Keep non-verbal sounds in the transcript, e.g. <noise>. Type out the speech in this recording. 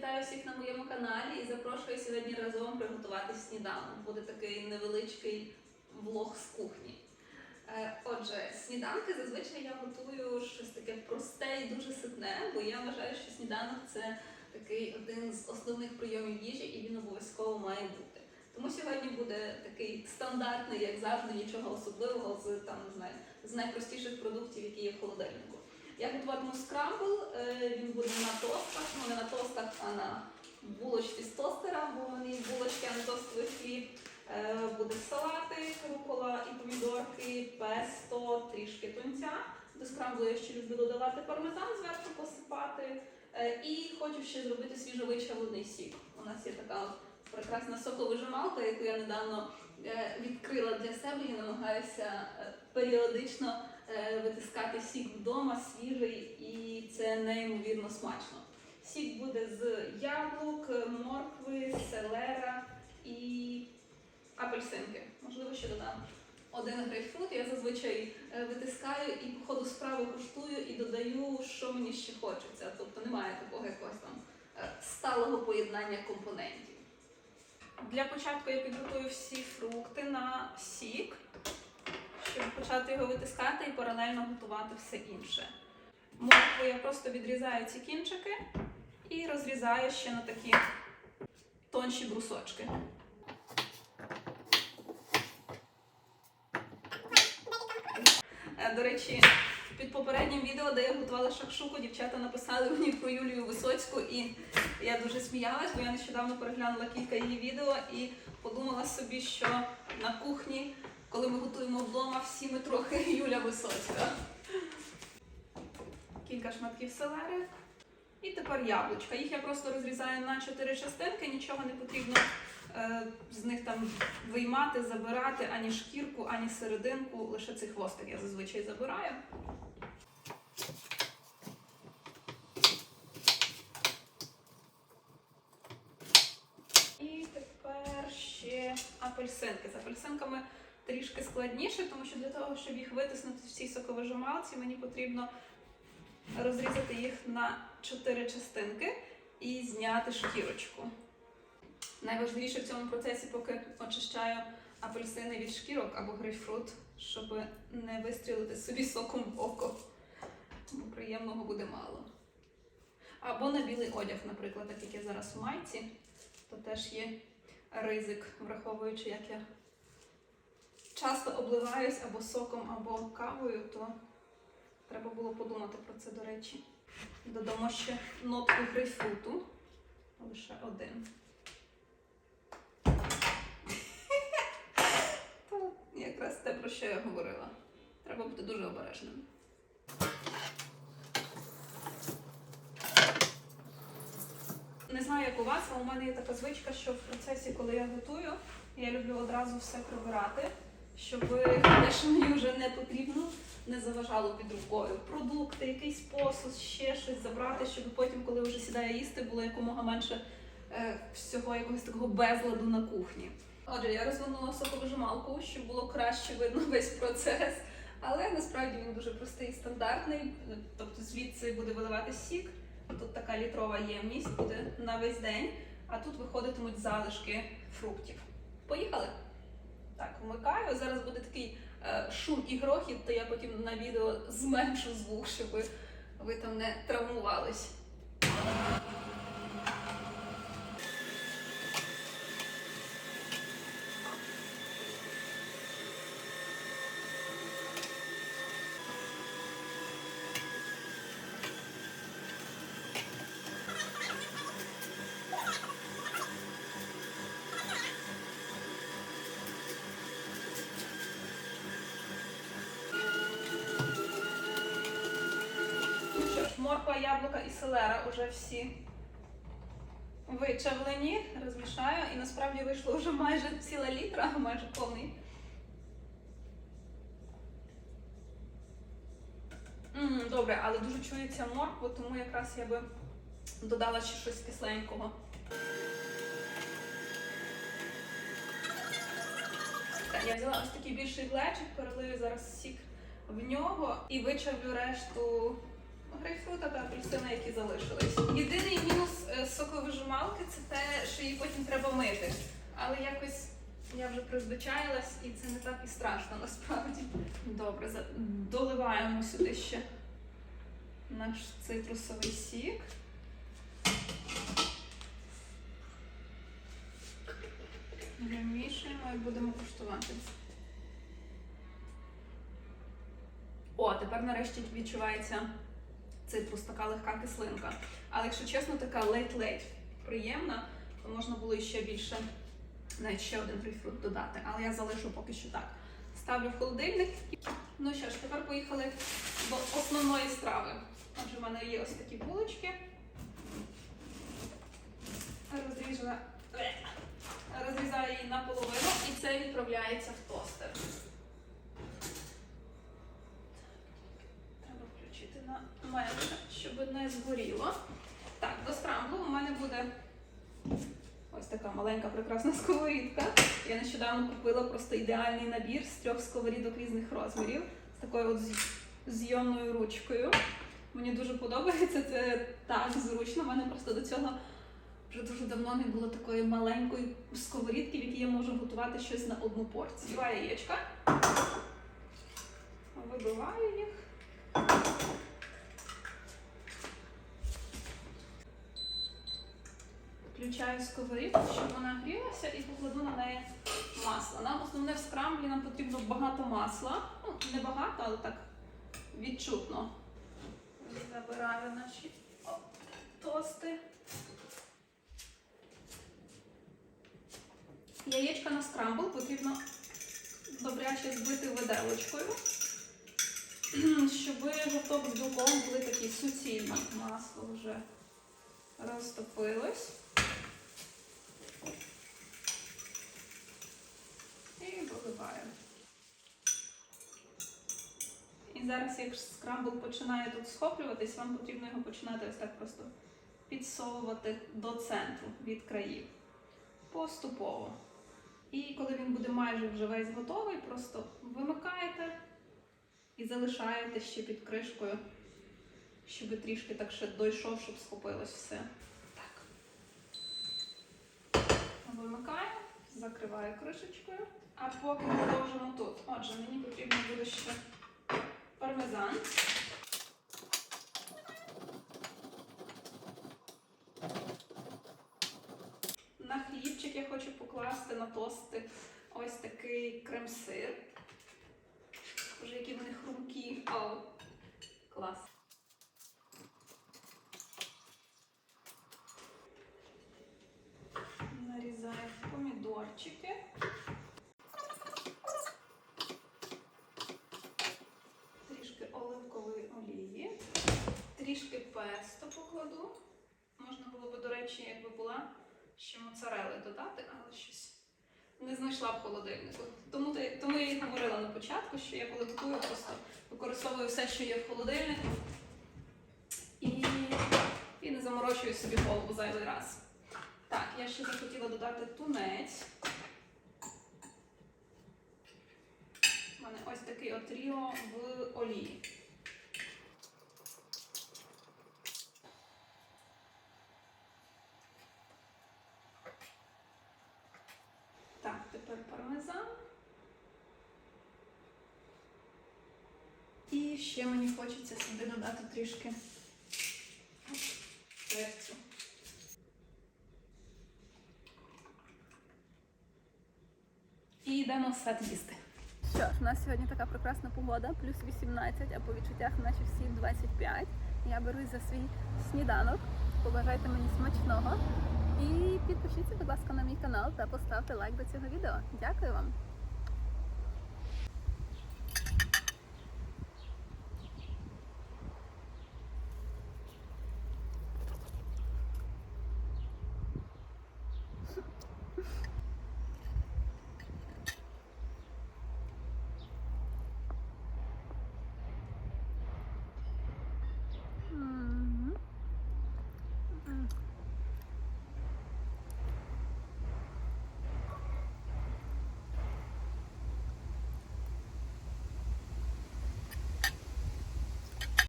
вітаю всіх на моєму каналі і запрошую сьогодні разом приготувати сніданок. Буде такий невеличкий влог з кухні. Е, Отже, сніданки зазвичай я готую щось таке просте і дуже ситне, бо я вважаю, що сніданок це такий один з основних прийомів їжі, і він обов'язково має бути. Тому сьогодні буде такий стандартний, як завжди, нічого особливого з там не знаю, з найпростіших продуктів, які є в холодильнику. Я готуватиму скрамбл, е, він буде на тостах, ну не на тостах, а на булочці з тостера, бо в мене є булочки, а не тостовий хліб. Е, Буде салати, рукола і помідорки, песто, трішки тунця. До скрамблу я ще люблю додавати пармезан, зверху посипати. Е, І хочу ще зробити свіжовичавлений сік. У нас є така прекрасна соковижималка, яку я недавно відкрила для себе і намагаюся періодично витискати сік вдома свіжий, і це неймовірно смачно. Сік буде з яблук, моркви, селера і апельсинки. Можливо, ще додам один грейпфрут. Я зазвичай е, витискаю і по ходу справи куштую і додаю, що мені ще хочеться. Тобто немає такого якогось там е, сталого поєднання компонентів. Для початку я підготую всі фрукти на сік, щоб почати його витискати і паралельно готувати все інше. Моркву я просто відрізаю ці кінчики і розрізаю ще на такі тонші брусочки. Е, До речі, під попереднім відео, де я готувала шакшуку, дівчата написали мені про Юлію Висоцьку, і я дуже сміялась, бо я нещодавно переглянула кілька її відео і подумала собі, що на кухні, коли ми готуємо вдома, всі ми трохи <laughs> Юля Висоцька. Кілька шматків селери. І тепер яблучка. Їх я просто розрізаю на чотири частинки, нічого не потрібно е, з них там виймати, забирати ані шкірку, ані серединку, лише цей хвостик я зазвичай забираю. І тепер ще апельсинки. З апельсинками трішки складніше, тому що для того, щоб їх витиснути в цій соковижималці, мені потрібно розрізати їх на чотири частинки і зняти шкірочку. Найважливіше в цьому процесі, поки очищаю апельсини від шкірок або грейпфрут, щоб не вистрілити собі соком в око. Бо приємного буде мало. Або на білий одяг, наприклад, так як я зараз в майці, то теж є ризик, враховуючи, як я часто обливаюсь або соком, або кавою, то треба було подумати про це, до речі. Додамо ще нотку грейпфруту. Лише один. <laughs> То якраз те, про що я говорила. Треба бути дуже обережним. Не знаю, як у вас, але у мене є така звичка, що в процесі, коли я готую, я люблю одразу все прибирати, щоб те, мені вже не потрібно, не заважало під рукою. Продукти, якийсь посуд, ще щось забрати, щоб потім, коли вже сідає їсти, було якомога менше е, всього якогось такого безладу на кухні. Отже, я розвернула соковижималку, щоб було краще видно весь процес. Але насправді він дуже простий і стандартний. Тобто звідси буде виливати сік. Тут така літрова ємність буде на весь день, а тут виходитимуть залишки фруктів. Поїхали? Так, вмикаю. Зараз буде такий е, шум і грохіт, то я потім на відео зменшу звук, щоб ви, ви там не травмувались. Морква, яблука і селера вже всі вичавлені, розмішаю, і насправді вийшло вже майже ціла літра, майже повний. М, добре, але дуже чується морква, тому якраз я би додала ще щось кисленького. Я взяла ось такий більший глечик, перелию зараз сік в нього і вичавлю решту грейпфрута та апельсина, які залишились. Єдиний мінус е, соковижималки що її потім треба мити. Але якось я вже призвичаїлась і це не так і страшно насправді. Добре, доливаємо сюди ще наш цитрусовий сік. Вимішуємо і будемо куштувати. О, тепер нарешті відчувається цитрус, така легка кислинка. Але якщо чесно, така ледь-ледь приємна, то можна було ще більше, навіть ще один грейпфрут додати. Але я залишу поки що так. Ставлю в холодильник. Ну що ж, тепер поїхали до основної страви. Отже, в мене є ось такі булочки. Розріжена. Розрізаю її наполовину і це відправляється в тостер. Треба включити на менше, щоб не згоріло. Так, до скрамблу у мене буде ось така маленька прекрасна сковорідка. Я нещодавно купила просто ідеальний набір з трьох сковорідок різних розмірів, з такою от зйомною ручкою. Мені дуже подобається, це так зручно. У мене просто до цього вже дуже давно не було такої маленької сковорідки, в якій я можу готувати щось на одну порцію. Два яєчка. Вибиваю їх. Включаю сковорідку, щоб вона грілася і покладу на неї масло. Нам основне в скрамблі нам потрібно багато масла. Ну, не багато, але так відчутно. Забираю наші тости. Яєчка на скрамбл потрібно добряче збити виделочкою, <clears throat> щоб жовток з білком були такі суцільні. Масло вже розтопилось. І виливаю. І зараз, як скрамбл починає тут схоплюватись, вам потрібно його починати ось так просто підсовувати до центру від країв. Поступово. І коли він буде майже вже весь готовий, просто вимикаєте і залишаєте ще під кришкою, щоб трішки так ще дойшов, щоб схопилось все. Так. Вимикаю, закриваю кришечкою. А поки продовжимо тут. Отже, мені потрібно буде ще пармезан. На хлібчик я хочу покласти на тости ось такий крем-сир. Вже які вони хрумкі. Ау! клас. Нарізаю помідорчики. Трішки оливкової олії. Трішки песто. Можна було би, до речі, якби була ще моцарели додати, але щось не знайшла в холодильнику. Тому, ти- тому я і говорила на початку, що я коли готую, просто використовую все, що є в холодильнику. І, і не заморочую собі голову зайвий раз. Так, я ще захотіла додати тунець. У мене ось такий от ріо в олії. Так, тепер пармезан. І ще мені хочеться сюди додати трішки перцю. І йдемо все їсти. Що ж, у нас сьогодні така прекрасна погода, плюс 18, а по відчуттях наче всі 25. Я берусь за свій сніданок. Побажайте мені смачного. І підпишіться, будь ласка, на мій канал та поставте лайк до цього відео. Дякую вам!